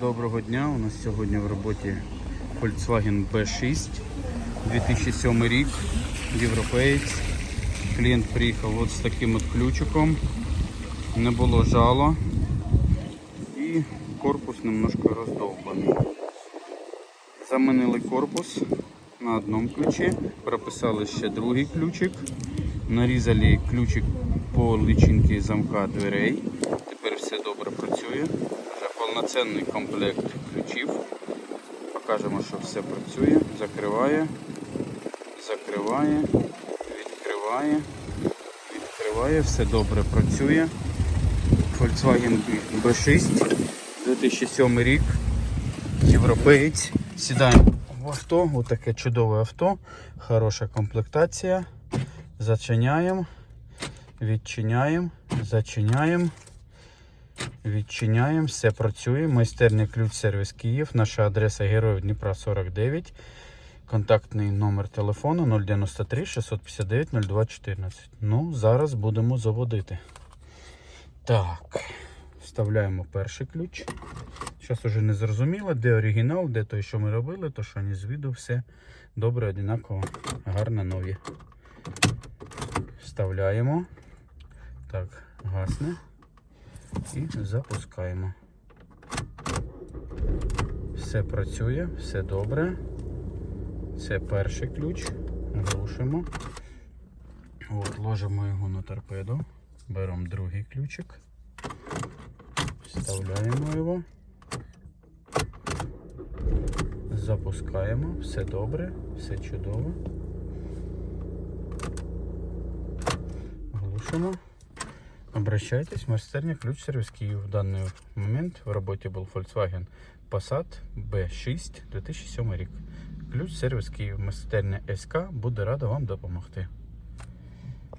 Доброго дня. У нас сьогодні в роботі Volkswagen B6 2007 рік. Європеєць. Клієнт приїхав от з таким от ключиком. Не було жало. І корпус немножко роздовбаний. Замінили корпус на одному ключі, прописали ще другий ключик, нарізали ключик по личинці замка дверей. Тепер все добре працює. Повноцінний комплект ключів. Покажемо, що все працює. Закриває, закриває, відкриває, відкриває, все добре працює. Volkswagen B6 2007 рік. Європеєць. Сідаємо в авто, отаке чудове авто, хороша комплектація. Зачиняємо, відчиняємо, зачиняємо, відчиняємо, все працює. Майстерний ключ сервіс Київ. Наша адреса Героїв Дніпра 49. Контактний номер телефону 093 659 0214. Ну, зараз будемо заводити. Так, вставляємо перший ключ. Зараз уже не зрозуміло, де оригінал, де той, що ми робили, то що ні з віду, все добре, однаково, гарно нові. Вставляємо. Так, гасне. І запускаємо. Все працює, все добре. Це перший ключ. Глушимо. От, ложимо його на торпеду. Беремо другий ключик. Вставляємо його. Запускаємо, все добре, все чудово. Глушимо. Обращайтесь, майстерня ключ сервіс Київ. В даний момент в роботі був Volkswagen Passat B6 2007 рік. Ключ сервіс Київ, майстерня СК буде рада вам допомогти.